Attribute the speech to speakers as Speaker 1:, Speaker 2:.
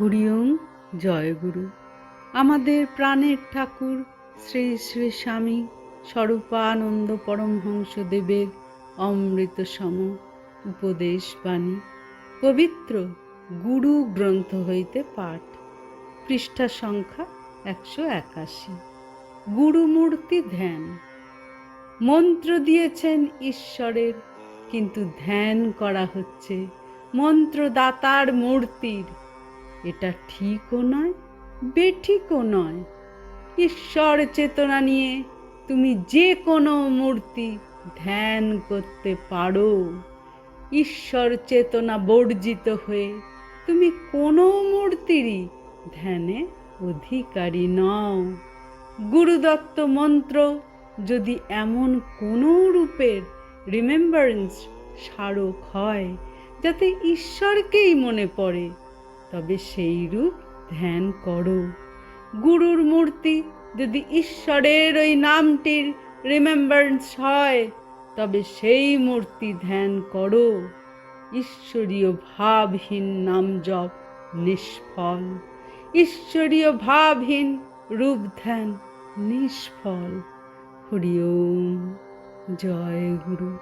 Speaker 1: হরিওম জয় গুরু। আমাদের প্রাণের ঠাকুর শ্রী শ্রী স্বামী স্বরূপানন্দ পরমহংসদেবের অমৃত সম উপদেশ বাণী। পবিত্র গুরু গ্রন্থ হইতে পাঠ। পৃষ্ঠা সংখ্যা একশো একাশি। গুরুমূর্তি ধ্যান। মন্ত্র দিয়েছেন ঈশ্বরের, কিন্তু ধ্যান করা হচ্ছে। মন্ত্রদাতার মূর্তির এটা ঠিকও নয়, বেঠিকও নয়। ঈশ্বর চেতনা নিয়ে তুমি যে কোনো মূর্তি ধ্যান করতে পারো। ঈশ্বর চেতনা বর্জিত হয়ে তুমি কোনো মূর্তিরই ধ্যানে অধিকারী নও। গুরুদত্ত মন্ত্র যদি এমন কোনো রূপের রিমেম্বারেন্স স্মারক হয়, যাতে ঈশ্বরকেই মনে পড়ে তবে সেই রূপ ধ্যান করো। গুরুর মূর্তি যদি ঈশ্বরের ওই নামটির রিমেম্বারেন্স হয়, তবে সেই মূর্তি ধ্যান করো। ঈশ্বরীয় ভাবহীন নাম জপ নিষ্ফল। ঈশ্বরীয় ভাবহীন রূপ ধ্যান নিষ্ফল। হরি ওম, জয় গুরু।